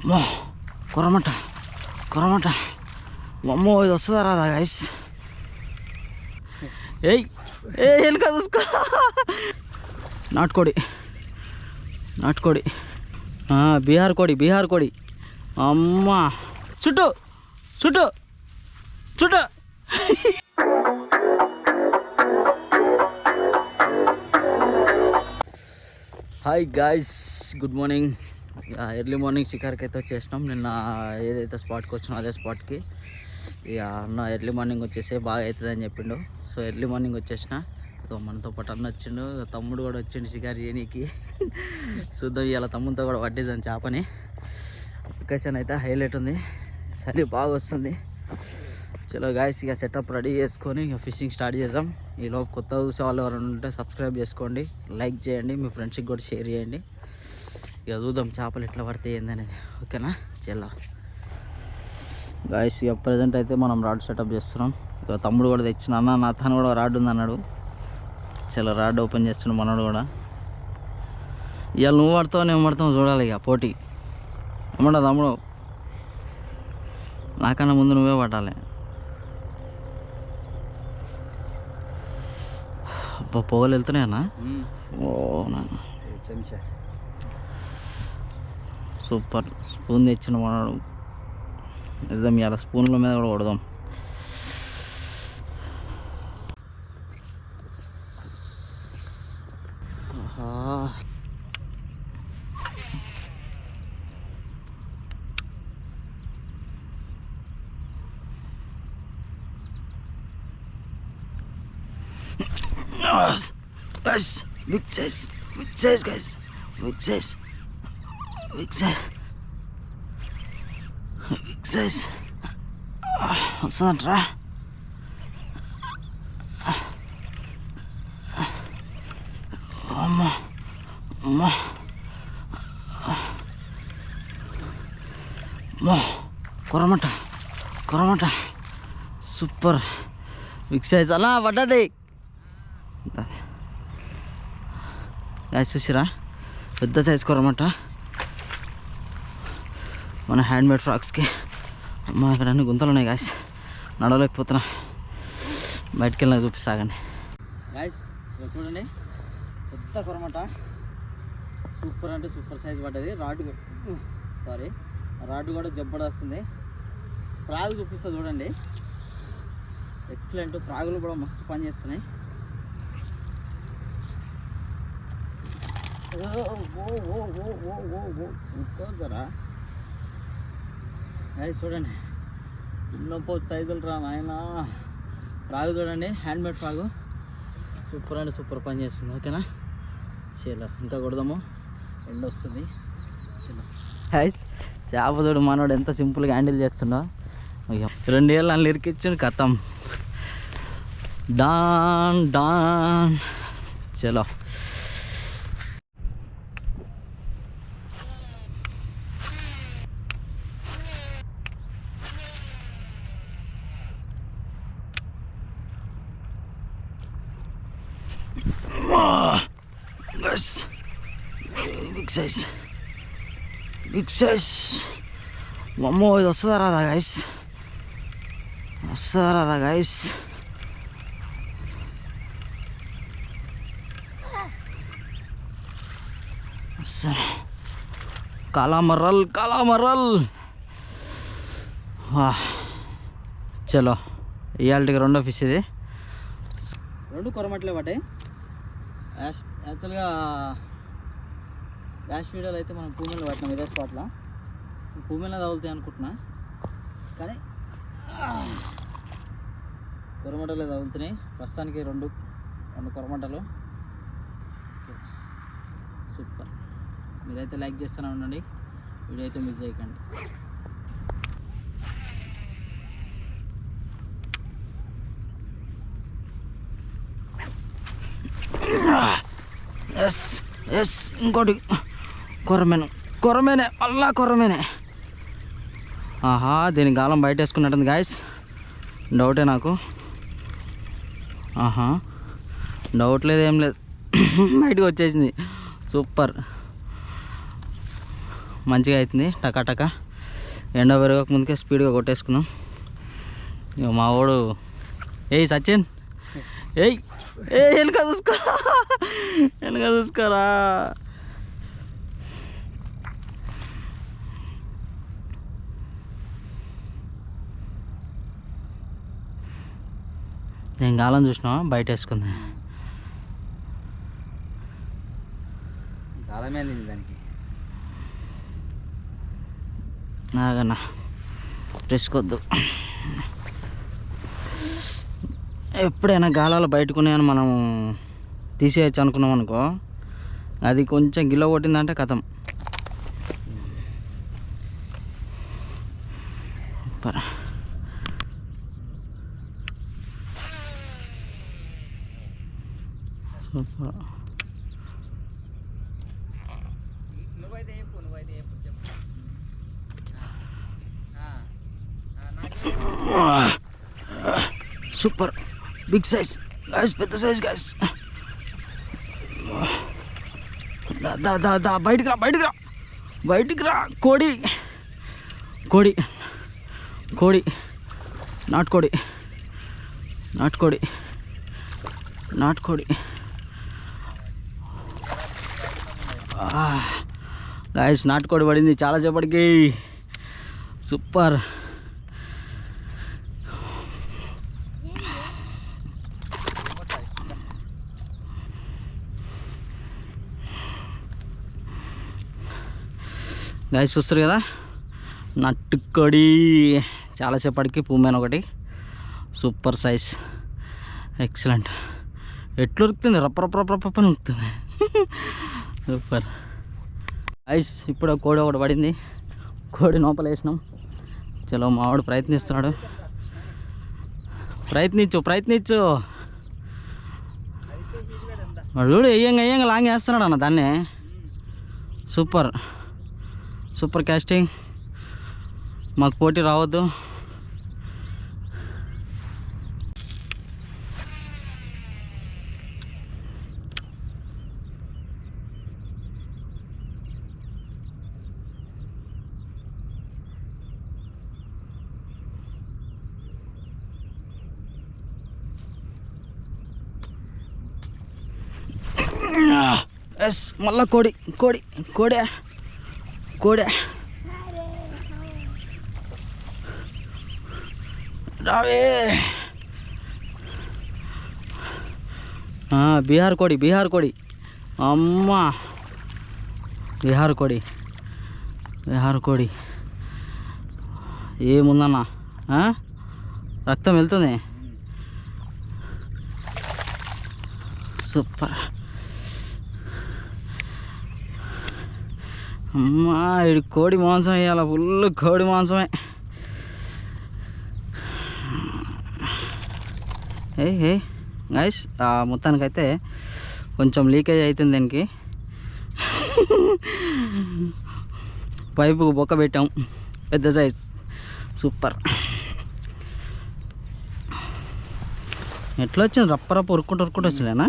అమ్మో కొరమట కొరమట. అమ్మో ఇది వస్తుందా రాదా గైస్ ఏయ్ ఏ వెనుక చూసుకో. నాటుకోడి నాటుకోడి. బీహార్ కోడి బీహార్ కోడి. అమ్మా. చుట్టూ చుట్టూ చుట్టూ. Hi guys good morning early morning షికార్కి అయితే వచ్చేసినాం. నిన్న ఏదైతే స్పాట్కి వచ్చినా అదే స్పాట్కి ఇక అన్న ఎర్లీ మార్నింగ్ వచ్చేసి బాగా అవుతుంది అని చెప్పిండు. సో ఎర్లీ మార్నింగ్ వచ్చేసిన. ఇక మనతో పాటు అన్న వచ్చిండు. తమ్ముడు కూడా వచ్చిండు షికారు చేయనీకి. చూద్దాం ఇవాళ తమ్ముడితో కూడా పట్టేదాన్ని చేపని. లొకేషన్ అయితే హైలైట్ ఉంది. సరే బాగా వస్తుంది. చలో గాయస్ ఇక సెటప్ రెడీ చేసుకొని ఇక ఫిషింగ్ స్టార్ట్ చేద్దాం. ఈలోపు కొత్త చూసే వాళ్ళు ఎవరైనా ఉంటే సబ్స్క్రైబ్ చేసుకోండి. లైక్ చేయండి. మీ ఫ్రెండ్స్కి కూడా షేర్ చేయండి. ఇక చూద్దాం చేపలు ఎట్లా పడితే ఏందనేది. ఓకేనా? చలో గాయస్ ఇక ప్రజెంట్ అయితే మనం రాడ్ సెటప్ చేస్తున్నాం. ఇక తమ్ముడు కూడా తెచ్చిన అన్న నా తను కూడా రాడ్ ఉంది అన్నాడు. చలో రాడ్ ఓపెన్ చేస్తున్నాడు మనోడు కూడా. ఇవాళ నువ్వు పడతావు నేను పడతావు చూడాలి ఇక పోటీ. ఏమంటా తమ్ముడు? నాకన్నా ముందు నువ్వే పట్టాలి. అబ్బా పొగలు వెళ్తున్నాయన్నా? ఓ నాన్న. సూపర్ స్పూన్ తెచ్చిన మనడు వెళ్దాం ఇవాళ స్పూన్ల మీద కూడా కొడదాం ఆహా. Guys, big size, big size, guys, big size, Big size, big size. వస్తుందంట్రా అమ్మ అమ్మ అమ్మో కొరమట కొరమట సూపర్ బిగ్ సైజ్ అలా పడ్డది. చూసిరా? పెద్ద సైజ్ కొరమట మన హ్యాండ్మేడ్ ఫ్రాక్స్కి అమ్మ ఇక్కడ అన్ని గుంతలు ఉన్నాయి గాయస్ నడవలేకపోతున్నా బయటికి వెళ్ళినా చూపిస్తాగండి గాయస్ చూడండి పెద్ద కొరమట సూపర్ అంటే సూపర్ సైజ్ పడ్డది రాడ్ సారీ రాడ్ కూడా జబ్బడొస్తుంది ఫ్రాగ్ చూపిస్తా చూడండి ఎక్సలెంట్ ఫ్రాగులు కూడా మస్తు పని చేస్తున్నాయి ఓ ఓ ఓ ఓ ఓ ఓ ఓ అది చూడండి. చిన్నపో సైజులు రా నాయన. ఫ్రాగ్ చూడండి హ్యాండ్మేడ్ ఫ్రాగు. సూపర్ అండి సూపర్ పని చేస్తుంది ఓకేనా? చలో ఇంకా కొడదాము. ఎండ వస్తుంది. చలో చేప మనోడు ఎంత సింపుల్గా హ్యాండిల్ చేస్తున్నావు అయ్యో. రెండేళ్ళు నన్ను ఇరికిచ్చిన కథం. డాన్ డాన్ చలో బస్ బిగ్ సైజ్ బిగ్ సైజ్ అమ్మో ఇది వస్తుందా రాదా గైస్ వస్తుందా రాదా గైస్ కాలామర్రల్ కాలామర్రల్ చలో ఇవాళకి రెండో ఫిష్ ఇది రెండు కొరమట్లే పట్టాయి యాష్ యాక్చువల్గా లాస్ట్ వీడియోలో అయితే మనం భూమిలో పట్టినాం ఇదే స్పాట్లో. భూమిలో తగులుతాయి అనుకుంటున్నా. కానీ కొరమటలు తగులుతున్నాయి. ప్రస్తుతానికి రెండు రెండు కొరమటలు. సూపర్. మీరైతే లైక్ చేస్తూనే ఉండండి. వీడియో అయితే మిస్ చేయకండి. ఎస్ ఎస్ ఇంకోటి. కొరమేను. కొరమేనే అల్లా కొరమేనే. ఆహా దీని గాలం బయట వేసుకున్నట్టుంది గాయస్ డౌటే నాకు. ఆహా డౌట్ లేదు ఏం లేదు. బయటకు వచ్చేసింది. సూపర్ మంచిగా అవుతుంది టకాటక ఎండ పెరగక ముందుకే స్పీడ్గా కొట్టేసుకున్నాం. ఇక మా వాడు. సచిన్. ఏయ్ ఏ వెనక చూసుకో. వెనక చూసుకోరా. నేను గాలం చూసినావా బయట వేసుకుంది. అందింది దానికి. నాగన్నా రిస్క్ వద్దు. ఎప్పుడైనా గాలాలు బయటకున్నాయని మనం తీసేయచ్చు అనుకున్నాం అనుకో అది కొంచెం గిల్ల కొట్టిందంటే కథం. Super. Super. Super. Big size guys పెద్ద సైజ్ గాయస్ దా దా దా బయటికి రా బయటికి రా. బయటికి రా కోడి. కోడి. కోడి. నాటుకోడి నాటుకోడి నాటుకోడి గాయస్ నాటుకోడి పడింది చాలాసేపటికి సూపర్. గాయస్ చూస్తారు కదా? నట్టుకొడి. చాలాసేపటికి పూమెన్ ఒకటి. సూపర్ సైజ్ ఎక్సలెంట్ ఎట్లు ఉరుకుతుంది? రప్ప ఉరుకుతుంది. సూపర్ ఐస్ ఇప్పుడు ఒక కోడి ఒకటి పడింది. కోడి లోపల వేసినాం. చలో మావాడు ప్రయత్నిస్తున్నాడు. ప్రయత్నించు ప్రయత్నించు. వాడు చూడు వేయంగా వేయంగా లాంగ్ వేస్తున్నాడు అన్న దాన్ని. Super super casting. మాకు పోటీ రావద్దు. ఎస్ మళ్ళా కోడి కోడి కోడే. కోడే రావే బీహార్ కోడి బీహార్ కోడి అమ్మా బీహార్ కోడి బీహార్ కోడి ఏముందన్న రక్తం వెళ్తుంది సూపర్ అమ్మా ఇది కోడి మాంసం వేయాల? ఫుల్ కోడి మాంసమే. ఏ ఏ గైస్ మొత్తానికైతే కొంచెం లీకేజ్ అవుతుంది దీనికి. పైపు బొక్క పెట్టాం. పెద్ద సైజ్ సూపర్ ఎట్లా వచ్చింది? రప్ప రప్ప ఉరుక్కుంటూ ఉరుక్కుంటూ వచ్చిలేనా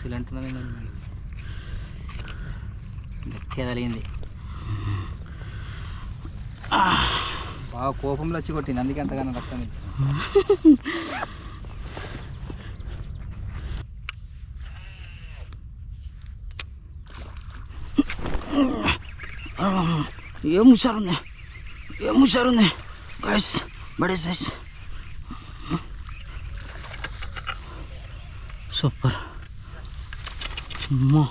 ఎక్సలెంట్ గట్టిగా తగిలింది బాగా కోపంలో వచ్చి కొట్టింది అందుకే అంతగానో రక్తం ఏం హుషారుంది ఏం హుషారుంది గాయస్ బడే సైజ్ సూపర్ అమ్మా.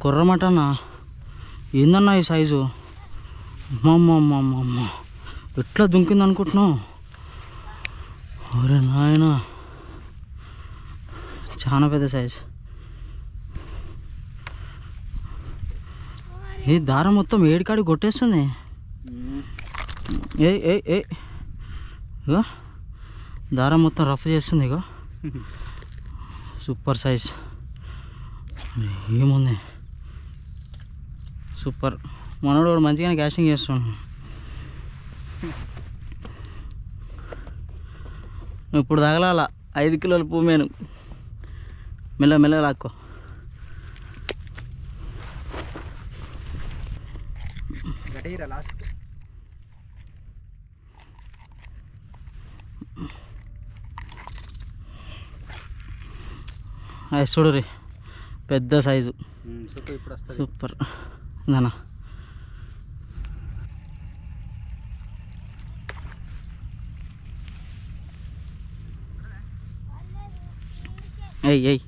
కుర్రమటనా? ఏందన్నా ఈ సైజు? అమ్మ అమ్మ అమ్మ అమ్మ ఎట్లా దుంకింది అనుకుంటున్నావు ఒరే నాయన. చాలా పెద్ద సైజ్. ఏ దారం మొత్తం ఏడికాడి కొట్టేస్తుంది? ఏ ఏ ఏ. ఇగో దారం మొత్తం రఫ్ చేస్తుంది ఇగో. Super size. ఏముంది? సూపర్ మనోడు కూడా మంచిగానే క్యాషింగ్ చేస్తున్నాడు ఇప్పుడు తగలాల. ఐదు కిలోల నేను మెల్ల మెల్ల లాక్కో. చూడు రే. పెద్ద సైజు. సూపర్ నానా ఏయ్ ఏయ్.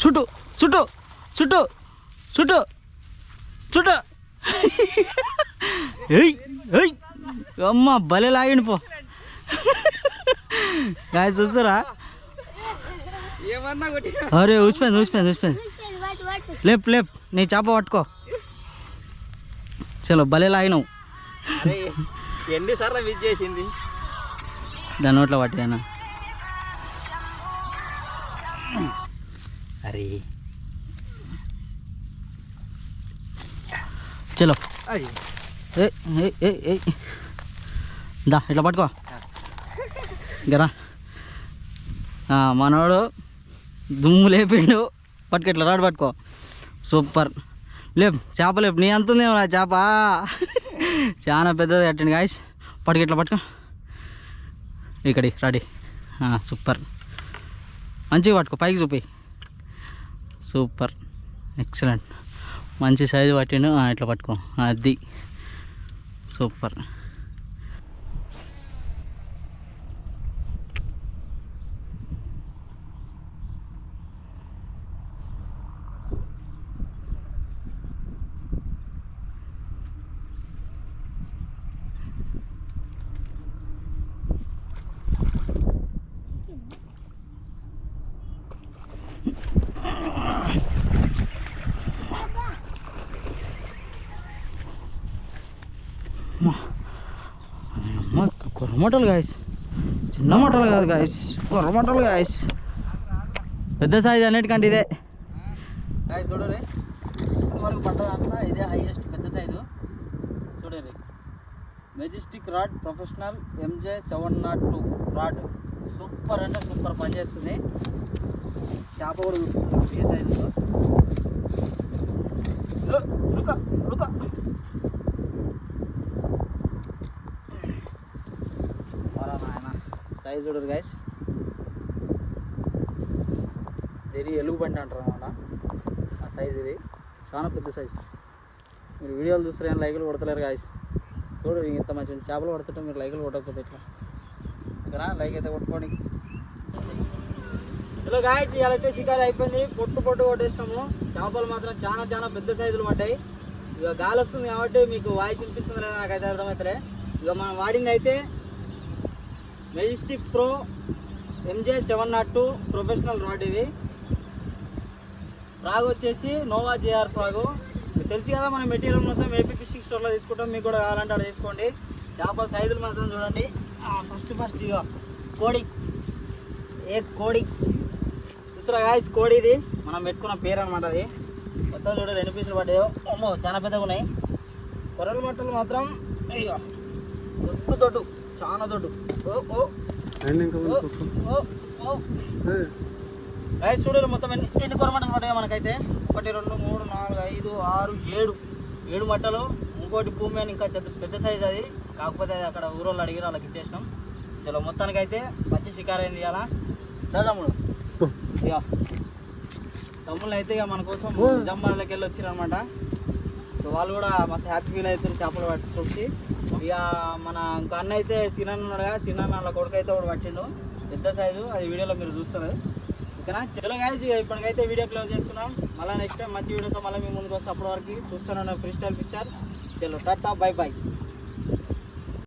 చుట్టు చుట్టు చుట్టు చుట్టు చుట్టు. ఏయ్ ఏయ్. అమ్మ భలే లాగండి పో. గాయ కొట్టి అరే ఊసిపోయింది ఊసిపోయింది ఊసిపోయింది. లేప్ లేప్ నీ చేప పట్టుకో. చలో భలే లాగినావు. ఎన్నిసార్లు విజ్ చేసింది? దాని నోట్లో పట్టినా అరే. చలో ఏ ఏ ఏ దా ఇట్లా పట్టుకో. గరా మనోడు దుమ్ము లేపిండు. పట్టుకో ఇట్లా రాడు పట్టుకో. సూపర్. లేపు చేప లేపు. నీ అంత ఉందేమో నా చేప. చాలా పెద్దది కట్టండి గాయస్ పట్టుకు ఇట్లా పట్టుకో. ఇక్కడి రెడీ. సూపర్. మంచిగా పట్టుకో పైకి చూపి. సూపర్. ఎక్సలెంట్. మంచి సైజు పట్టిండు. ఇట్లా పట్టుకో. అది. సూపర్. కొర్రమటలు గాయస్. చిన్న మటలు కాదు గాయస్. కొర్రమటలు గాయస్. పెద్ద సైజ్ అన్నిటికంటే ఇదే. గాయస్ చూడరే వరకు పడ్డ ఇదే హైయెస్ట్ పెద్ద size చూడరే majestic rod professional MJ seven naught two rod super అంటే సూపర్ పనిచేస్తుంది చేప కూడా చూపిస్తుంది. ఏ సైజు రుక రుక మరా నాయన సైజ్ చూడరు గైస్ దీని ఎలుగు బండి అంటారు అనమాట ఆ సైజ్ ఇది. చాలా పెద్ద సైజ్ మీరు వీడియోలు చూస్తారు కానీ లైకులు కొడతలేరు గాయస్ చూడు ఇంత మంచి చేపలు పడుతుంటే మీరు లైకులు కొట్టకపోతే ఇట్లా ఇక్కడ లైక్ అయితే కొట్టుకోండి. హలో గాయస్ ఇలా అయితే షికారు అయిపోయింది. పొట్టు పొట్టు కొట్టేసినాము. చేపలు మాత్రం చాలా చాలా పెద్ద సైజులు పడ్డాయి. ఇక గాలి వస్తుంది కాబట్టి మీకు వాయిస్ వినిపిస్తుంది లేదా నాకైతే అర్థమవుతలే ఇక మనం వాడింది అయితే majestic pro MJ seven naught two professional rod ఇది. ఫ్రాగ్ వచ్చేసి నోవా జేఆర్ ఫ్రాగు. మీకు తెలుసు కదా మన మెటీరియల్ మొత్తం ఏపీ ఫిషింగ్ స్టోర్లో తీసుకుంటాం. మీకు కూడా కావాలంటే అక్కడ తీసుకోండి చేపల సైజులు మాత్రం చూడండి. ఫస్ట్ ఫస్ట్ ఇక కోడి. ఏ కోడి? చూసారా గాయస్ కోడి ఇది. మనం పెట్టుకున్న పేరు అనమాట అది. మొత్తం చూడ రెండు పీసులు పడ్డాయో. అమ్మో చాలా పెద్దగా ఉన్నాయి. కొర్రల మట్టలు మాత్రం ఇక దొడ్డు దొడ్డు చాలా దొడ్డు. చూడరు మొత్తం ఎన్ని ఎన్ని కొరమట్టలు పడ్డాయో మనకైతే. ఒకటి రెండు మూడు నాలుగు ఐదు ఆరు ఏడు. ఏడు మట్టలు ఇంకోటి భూమి అని ఇంకా పెద్ద సైజ్ అది. కాకపోతే అది అక్కడ ఊరోళ్ళు అడిగిన వాళ్ళకి ఇచ్చేసినాం. చలో మొత్తానికైతే పచ్చి షికారు అయింది ఇలా తమ్ముడు. ఇక తమ్ముళ్ళు అయితే ఇక మన కోసం నిజామాబాద్లోకి వెళ్ళి వచ్చిరనమాట సో వాళ్ళు కూడా మస్తు హ్యాపీ ఫీల్ అవుతారు చేపలు పట్టి చూసి ఇక మన ఇంకో అన్న అయితే సినాన్ ఉన్నాడుగా సినాన్ వాళ్ళ కొడుకు అయితే ఒకటి పట్టిండు. పెద్ద సైజు అది వీడియోలో మీరు చూస్తారు. ఓకేనా? చలో గాయస్ ఇప్పటికైతే వీడియో క్లోజ్ చేసుకున్నాం. మళ్ళీ నెక్స్ట్ టైం మంచి వీడియోతో మళ్ళీ మీ ముందుకు వస్తే అప్పటి వరకు చూస్తున్నాను ఫ్రీ స్టైల్ ఫిషర్ చలో టాటా బై బాయ్